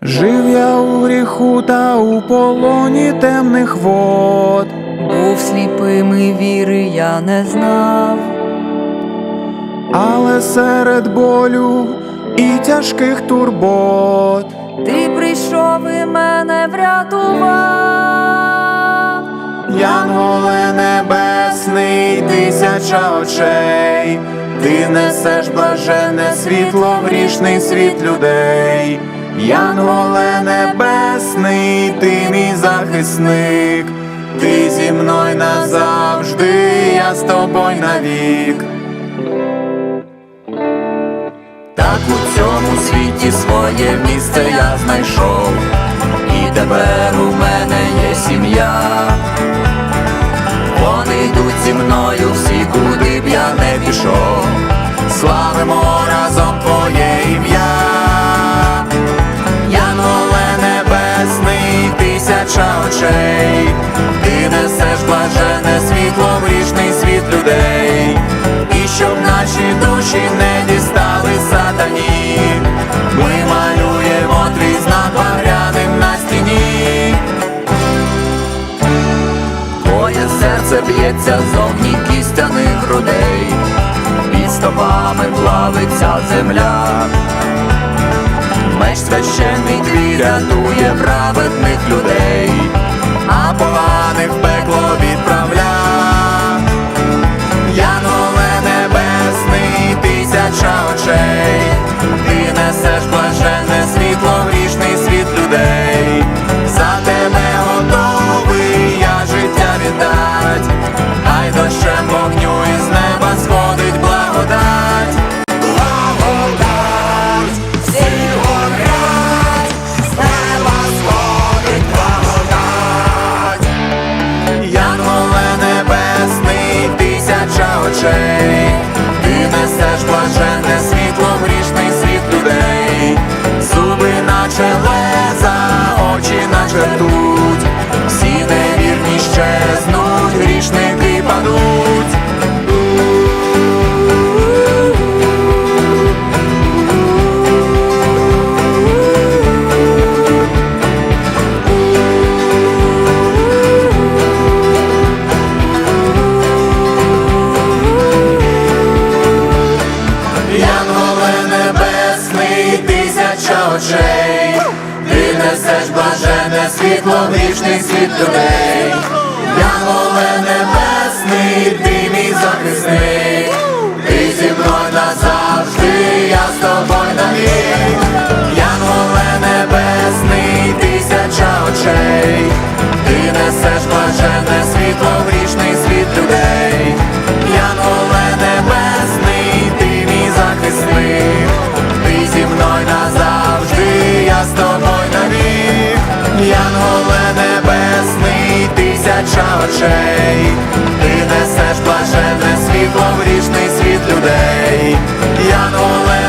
Жив я у гріху та у полоні темних вод. Був сліпим і віри я не знав. Але серед болю і тяжких турбот Ти прийшов і мене врятував. Янголе небесний, тисяча очей, ти несеш блаженне світло в грішний світ людей. Янголе небесний, ти мій захисник, ти зі мною назавжди, я з тобою навік. Так у цьому світі своє місце я знайшов, і тепер у мене є сім'я. Серце б'ється зовні кістяних грудей, під стопами плавиться земля. Меч священний твій рятує праведних людей, а поганих пекло відправля. Янголе небесний, тисяча очей, ти несеш блаженне світло, вічний світ людей. Тисяча очей, ти несеш блаженне світло в грішний світ людей. я Янголе